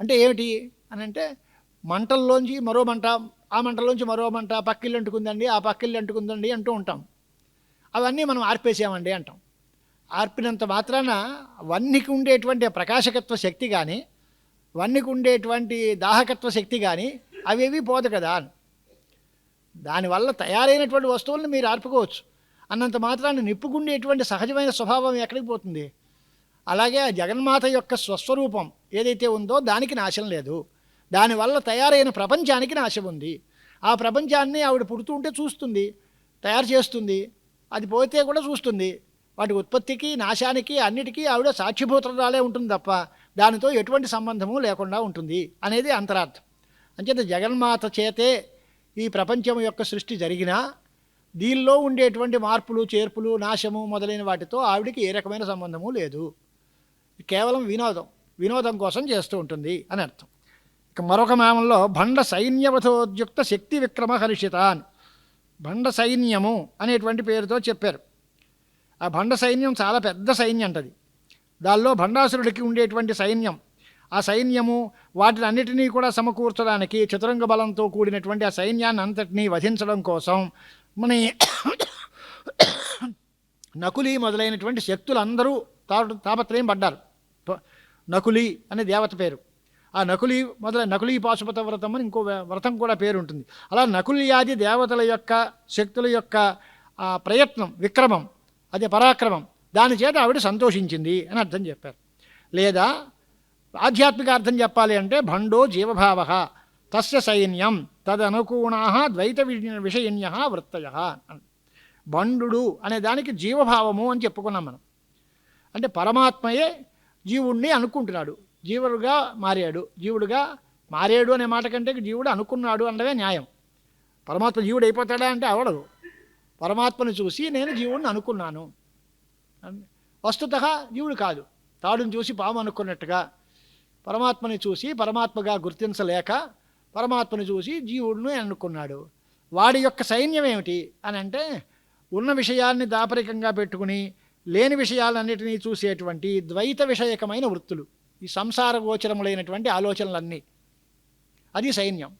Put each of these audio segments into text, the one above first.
అంటే ఏమిటి అని అంటే మంటల్లోంచి మరో మంట ఆ మంటల్లోంచి మరో మంట పక్కిల్లు అంటుకుందండి ఆ పక్కిల్లు అంటుకుందండి అంటూ ఉంటాం. అవన్నీ మనం ఆర్పేసామండి అంటాం. ఆర్పినంత మాత్రాన వన్నికి ఉండేటువంటి ప్రకాశకత్వ శక్తి కానీ వన్నికి ఉండేటువంటి దాహకత్వ శక్తి కానీ అవేవి పోదు కదా దానివల్ల తయారైనటువంటి వస్తువులను మీరు ఆర్పుకోవచ్చు. అన్నంత మాత్రాన్ని నిప్పుకుండేటువంటి సహజమైన స్వభావం ఎక్కడికి పోతుంది? అలాగే ఆ జగన్మాత యొక్క స్వస్వరూపం ఏదైతే ఉందో దానికి నాశం లేదు. దానివల్ల తయారైన ప్రపంచానికి నాశం ఉంది. ఆ ప్రపంచాన్ని ఆవిడ పుడుతూ ఉంటే చూస్తుంది తయారు చేస్తుంది అది పోతే కూడా చూస్తుంది. వాటి ఉత్పత్తికి నాశానికి అన్నిటికీ ఆవిడ సాక్షిభూతరాలే ఉంటుంది తప్ప దానితో ఎటువంటి సంబంధము లేకుండా ఉంటుంది అనేది అంతరార్థం. అంచేత జగన్మాత చేతే ఈ ప్రపంచం యొక్క సృష్టి జరిగినా దీనిలో ఉండేటువంటి మార్పులు చేర్పులు నాశము మొదలైన వాటితో ఆవిడికి ఏ రకమైన సంబంధము లేదు. కేవలం వినోదం వినోదం కోసం చేస్తూ ఉంటుంది అని అర్థం. ఇక మరొక మామంలో భండ సైన్యవధోద్యుక్త శక్తి విక్రమ హర్షితాన్ భండ సైన్యము అనేటువంటి పేరుతో చెప్పారు. ఆ భండ సైన్యం చాలా పెద్ద సైన్యం అంటది. దానిలో భండాసురుడికి ఉండేటువంటి సైన్యం. ఆ సైన్యము వాటిని అన్నిటినీ కూడా సమకూర్చడానికి చతురంగ బలంతో కూడినటువంటి ఆ సైన్యాన్ని అంతటినీ వధించడం కోసం మన నకులి మొదలైనటువంటి శక్తులందరూ తా తాపత్రయం పడ్డారు. నకులి అనే దేవత పేరు. ఆ నకులి మొదలై నకులి పాశుపత వ్రతం అని ఇంకో వ్రతం కూడా పేరు ఉంటుంది. అలా నకులియాది దేవతల యొక్క శక్తుల యొక్క ఆ ప్రయత్నం విక్రమం అదే పరాక్రమం దాని చేత ఆవిడ సంతోషించింది అని అర్థం చెప్పారు. లేదా ఆధ్యాత్మిక అర్థం చెప్పాలి అంటే భండో జీవభావ తస్య సైన్యం తదనుకూణ ద్వైత వి- విషయన్య వృత్తయ భండు అనే దానికి జీవభావము అని చెప్పుకున్నాం మనం. అంటే పరమాత్మయే జీవుణ్ణి అనుకుంటున్నాడు. జీవుడుగా మారాడు. జీవుడుగా మారాడు అనే మాట కంటే జీవుడు అనుకున్నాడు అనడమే న్యాయం. పరమాత్మ జీవుడు అయిపోతాడా అంటే అవడదు. పరమాత్మను చూసి నేను జీవుడిని అనుకున్నాను. వస్తుత జీవుడు కాదు. తాడుని చూసి పాము అనుకున్నట్టుగా పరమాత్మని చూసి పరమాత్మగా గుర్తించలేక పరమాత్మని చూసి జీవుడిని అనుకున్నాడు. వాడి యొక్క సైన్యం ఏమిటి అని అంటే ఉన్న విషయాల్ని దాపరికంగా పెట్టుకుని లేని విషయాలన్నిటినీ చూసేటువంటి ద్వైత విషయకమైన వృత్తులు ఈ సంసార గోచరములైనటువంటి ఆలోచనలన్నీ. అది సైన్యం.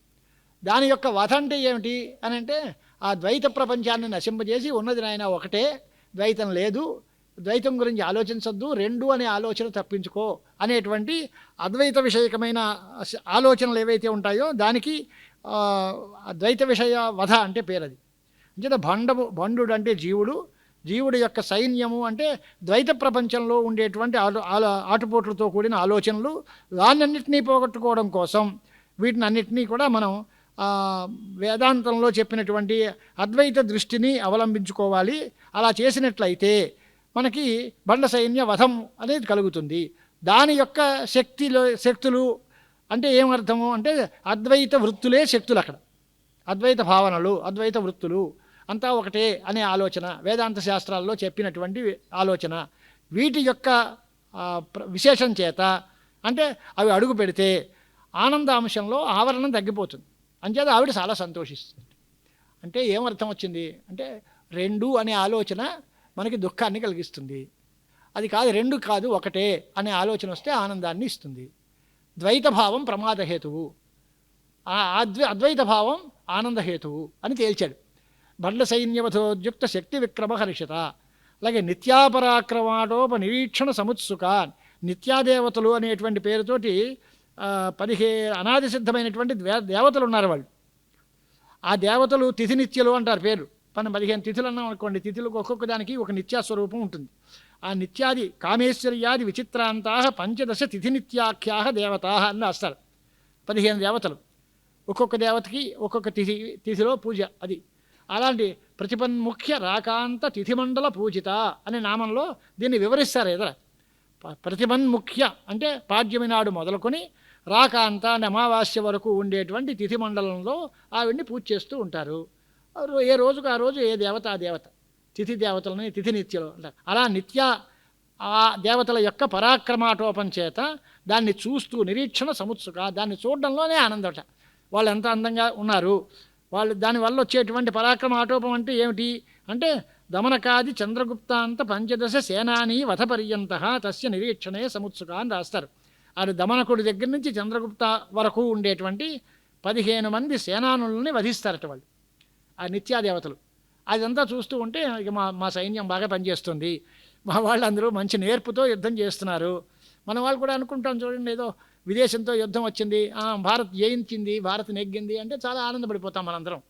దాని యొక్క వధ అంటే ఏమిటి అని అంటే ఆ ద్వైత ప్రపంచాన్ని నశింపజేసి ఉన్నది నాయన ఒకటే ద్వైతం లేదు ద్వైతం గురించి ఆలోచించద్దు రెండు అనే ఆలోచన తప్పించుకో అనేటువంటి అద్వైత విషయకమైన ఆలోచనలు ఏవైతే ఉంటాయో దానికి ద్వైత విషయ వధ అంటే పేరది. అది అంచేత భండము భండు అంటే జీవుడు జీవుడి యొక్క సైన్యము అంటే ద్వైత ప్రపంచంలో ఉండేటువంటి ఆలో ఆటుపోట్లతో కూడిన ఆలోచనలు దాన్నన్నింటినీ పోగొట్టుకోవడం కోసం వీటిని అన్నిటినీ కూడా మనం వేదాంతంలో చెప్పినటువంటి అద్వైత దృష్టిని అవలంబించుకోవాలి. అలా చేసినట్లయితే మనకి బండ సైన్య వధం అనేది కలుగుతుంది. దాని యొక్క శక్తిలో శక్తులు అంటే ఏమర్థము అంటే అద్వైత వృత్తులే శక్తులు అక్కడ అద్వైత భావనలు అద్వైత వృత్తులు. అంతా ఒకటే అనే ఆలోచన. వేదాంత శాస్త్రాల్లో చెప్పినటువంటి ఆలోచన. వీటి యొక్క ప్ర- విశేషం చేత అంటే అవి అడుగు పెడితే ఆనంద అంశంలో ఆవరణం తగ్గిపోతుంది. అంచేత ఆవిడ చాలా సంతోషిస్తుంది. అంటే ఏమర్థం వచ్చింది? అంటే రెండు అనే ఆలోచన మనకి దుఃఖాన్ని కలిగిస్తుంది. అది కాదు రెండు కాదు ఒకటే అనే ఆలోచన వస్తే ఆనందాన్ని ఇస్తుంది. ద్వైత భావం ప్రమాదహేతువు అద్వై అద్వైత భావం ఆనందహేతువు అని తేల్చాడు. బండ్ల సైన్యవధోద్యుక్త శక్తి విక్రమ హరిషిత అలాగే నిత్యాపరాక్రమాడోప నిరీక్షణ సముత్సుకాన్ నిత్యాదేవతలు అనేటువంటి పేరుతోటి పదిహే అనాది సిద్ధమైనటువంటి దే దేవతలు ఉన్నారు వాళ్ళు. ఆ దేవతలు తిథి నిత్యలు అంటారు పేరు మనం పదిహేను తిథులు అన్నాం అనుకోండి తిథులకు ఒక్కొక్క దానికి ఒక నిత్యాస్వరూపం ఉంటుంది. ఆ నిత్యాది కామేశ్వర్యాది విచిత్రాంతా పంచదశ తిథి నిత్యాఖ్యా దేవతా అని రాస్తారు. పదిహేను దేవతలు. ఒక్కొక్క దేవతకి ఒక్కొక్క తిథి తిథిలో పూజ అది. అలాంటి ప్రతిపన్ముఖ్య రాకాంత తిథిమండల పూజిత అనే నామంలో దీన్ని వివరిస్తారు ఎదుర ప్రతిపన్ముఖ్య అంటే పాడ్యమి నాడు మొదలుకొని రాకాంత అంటే అమావాస్య వరకు ఉండేటువంటి తిథి మండలంలో ఆవిడ్ని పూజ చేస్తూ ఉంటారు. ఏ రోజుకు ఆ రోజు ఏ దేవత ఆ దేవత. తిథి దేవతలని తిథి నిత్యలు అంటారు. అలా నిత్య ఆ దేవతల యొక్క పరాక్రమాటోపం చేత దాన్ని చూస్తూ నిరీక్షణ సముత్సుక దాన్ని చూడడంలోనే ఆనందట. వాళ్ళు ఎంత అందంగా ఉన్నారు. వాళ్ళు దానివల్ల వచ్చేటువంటి పరాక్రమ ఆటోపం అంటే ఏమిటి? అంటే దమనకాది చంద్రగుప్తాంత పంచదశ సేనాని వధ పర్యంత తస్య నిరీక్షణే సముత్సుక అని రాస్తారు. అది దమనకుడి దగ్గర నుంచి చంద్రగుప్త వరకు ఉండేటువంటి పదిహేను మంది సేనానుల్ని వధిస్తారట వాళ్ళు. ఆ నిత్యాదేవతలు. అదంతా చూస్తూ ఉంటే ఇక మా మా సైన్యం బాగా పనిచేస్తుంది. మా వాళ్ళందరూ మంచి నేర్పుతో యుద్ధం చేస్తున్నారు. మన వాళ్ళు కూడా అనుకుంటాం చూడండి ఏదో విదేశంతో యుద్ధం వచ్చింది భారత్ జయించింది భారత్ నెగ్గింది అంటే చాలా ఆనందపడిపోతాం మనందరం.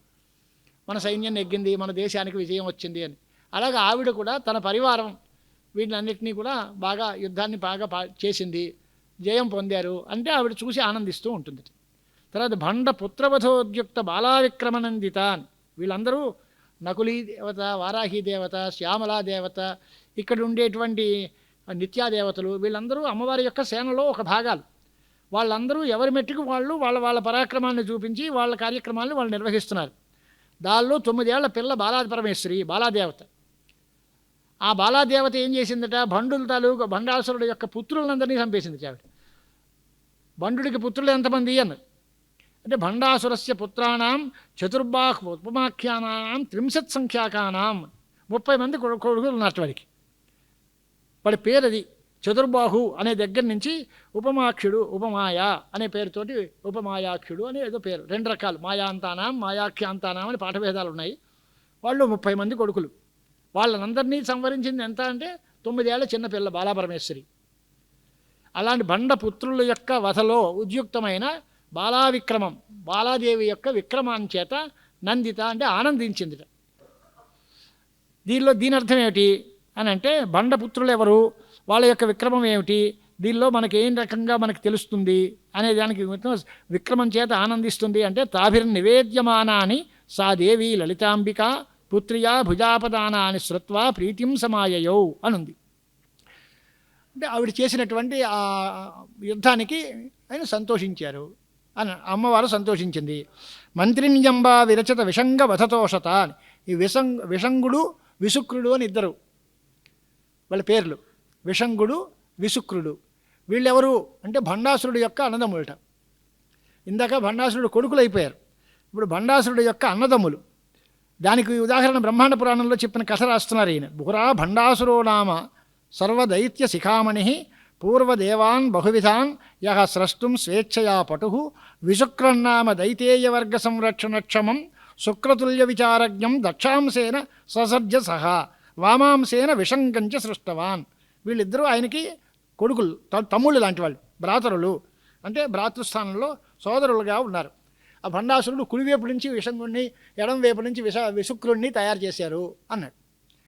మన సైన్యం నెగ్గింది మన దేశానికి విజయం వచ్చింది అని. అలాగే ఆవిడ కూడా తన పరివారం వీటినన్నిటినీ కూడా బాగా యుద్ధాన్ని బాగా పా చేసింది జయం పొందారు అంటే ఆవిడ చూసి ఆనందిస్తూ ఉంటుంది. తర్వాత భండ పుత్రవధోద్యుక్త బాలావిక్రమనందిత అని వీళ్ళందరూ నకులీ దేవత వారాహి దేవత శ్యామలా దేవత ఇక్కడ ఉండేటువంటి నిత్యాదేవతలు వీళ్ళందరూ అమ్మవారి యొక్క సేనలో ఒక భాగాలు. వాళ్ళందరూ ఎవరి మెట్టుకు వాళ్ళు వాళ్ళ వాళ్ళ పరాక్రమాన్ని చూపించి వాళ్ళ కార్యక్రమాలను వాళ్ళు నిర్వహిస్తున్నారు. దానిలో తొమ్మిదేళ్ళ పిల్ల బాలా పరమేశ్వరి బాలాదేవత. ఆ బాలాదేవత ఏం చేసిందట? భండుల తాలూకు భండాసురుడు యొక్క పుత్రులందరినీ చంపేసింది చావిడ భండుడికి పుత్రులు ఎంతమంది అన్నారు? అంటే భండాసురస్య పుత్రాణం చతుర్బాహ్ ఉపమాఖ్యానాం త్రింశత్ సంఖ్యాకానాం. ముప్పై మంది కొడుకులు ఉన్నట్టు వాడికి వాడి పేరు అది చతుర్బాహు అనే దగ్గర నుంచి ఉపమాక్షుడు ఉపమాయ అనే పేరుతోటి ఉపమాయాక్షుడు అనే ఏదో పేరు. రెండు రకాలు. మాయాంతానాం మాయాఖ్యాంతానాం అని పాఠభేదాలు ఉన్నాయి వాళ్ళు ముప్పై మంది కొడుకులు. వాళ్ళనందరినీ సంవరించింది ఎంత అంటే తొమ్మిదేళ్ళ చిన్నపిల్ల బాలాపరమేశ్వరి. అలాంటి బండ పుత్రుల యొక్క వధలో ఉద్యుక్తమైన బాలావిక్రమం బాలాదేవి యొక్క విక్రమాన్ని చేత నందిత అంటే ఆనందించిందిట. దీనిలో దీని అర్థం ఏమిటి? అని అంటే బండపుత్రులు ఎవరు వాళ్ళ యొక్క విక్రమం ఏమిటి? దీనిలో మనకి ఏం రకంగా మనకి తెలుస్తుంది? అనే దానికి విక్రమం చేత ఆనందిస్తుంది అంటే తాభిర్ నివేద్యమానాని సా దేవి లలితాంబిక పుత్రియా భుజాపదానాన్ని శ్రుత్వా ప్రీతిం సమాయయౌ అనుంది. అంటే ఆవిడ చేసినటువంటి ఆ యుద్ధానికి ఆయన సంతోషించారు. అని అమ్మవారు సంతోషించింది. మంత్రిణ్యంబ విరచిత విషంగ వధతోషత ఈ విషం విషంగుడు విశుక్రుడు అని ఇద్దరు. వాళ్ళ పేర్లు. విషంగుడు విశుక్రుడు వీళ్ళెవరు అంటే భండాసురుడు యొక్క అన్నదమ్ములట. ఇందాక భండాసురుడు కొడుకులు అయిపోయారు ఇప్పుడు భండాసురుడు యొక్క అన్నదమ్ములు. దానికి ఉదాహరణ బ్రహ్మాండ పురాణంలో చెప్పిన కథ రాస్తున్నారు ఈయన. బుహురా భండాసురో నామ సర్వదైత్య శిఖామణి పూర్వదేవాన్ బహువిధాన్ యహ స్రష్టుం స్వేచ్ఛయా పటు విశుక్రన్నామ దైతేయవర్గ సంరక్షణక్షమం శుక్రతుల్య విచారజ్ఞం దక్షాంశేన ససర్జ సహా వామాంసేన విషంగంచ సృష్టవాన్. వీళ్ళిద్దరూ ఆయనకి కొడుకులు తమ్ముళ్ళు లాంటి వాళ్ళు భ్రాతరులు. అంటే భ్రాతృస్థానంలో సోదరులుగా ఉన్నారు. ఆ భండాసురుడు కుడివైపు నుంచి విషంగుణ్ణి ఎడం వైపు నుంచి విష విశుక్రుణ్ణి తయారు చేశారు అన్నాడు.